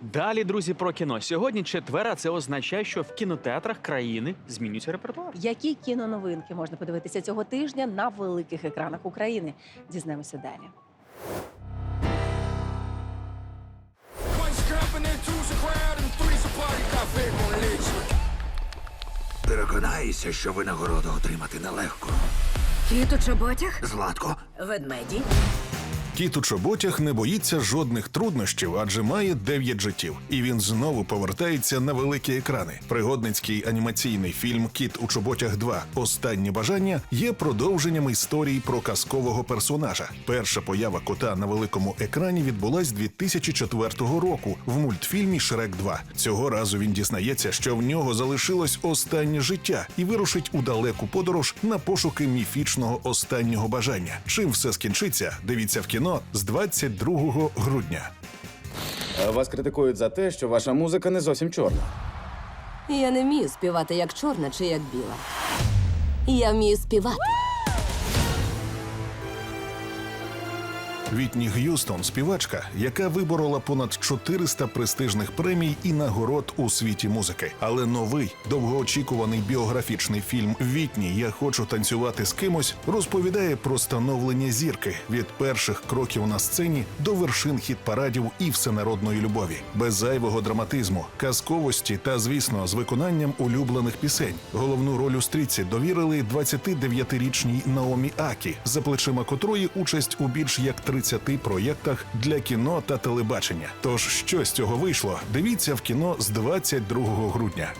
Далі, друзі, про кіно. Сьогодні четвер, а це означає, що в кінотеатрах країни змінюється репертуар. Які кіноновинки можна подивитися цього тижня на великих екранах України? Дізнаємося далі. Переконайся, що винагороду отримати нелегко. Кіт у чоботях? Златко, Ведмеді? Кіт у чоботях не боїться жодних труднощів, адже має дев'ять життів, і він знову повертається на великі екрани. Пригодницький анімаційний фільм Кіт у чоботях 2. Останнє бажання є продовженням історії про казкового персонажа. Перша поява кота на великому екрані відбулась 2004 року в мультфільмі Шрек 2. Цього разу він дізнається, що в нього залишилось останнє життя і вирушить у далеку подорож на пошуки міфічного останнього бажання. Чим все скінчиться? Дивіться в кіно з 22 грудня. Вас критикують за те, що ваша музика не зовсім чорна. Я не вмію співати як чорна чи як біла. Я вмію співати. Вітні Г'юстон, співачка, яка виборола понад 400 престижних премій і нагород у світі музики. Але новий довгоочікуваний біографічний фільм Вітні Я хочу танцювати з кимось розповідає про становлення зірки від перших кроків на сцені до вершин хіт-парадів і всенародної любові, без зайвого драматизму, казковості та, звісно, з виконанням улюблених пісень. Головну роль у стрічці довірили 29-річній Наомі Акі, за плечима котрої участь у більш як 30 проєктах для кіно та телебачення. Тож що з цього вийшло? Дивіться в кіно з 22 грудня.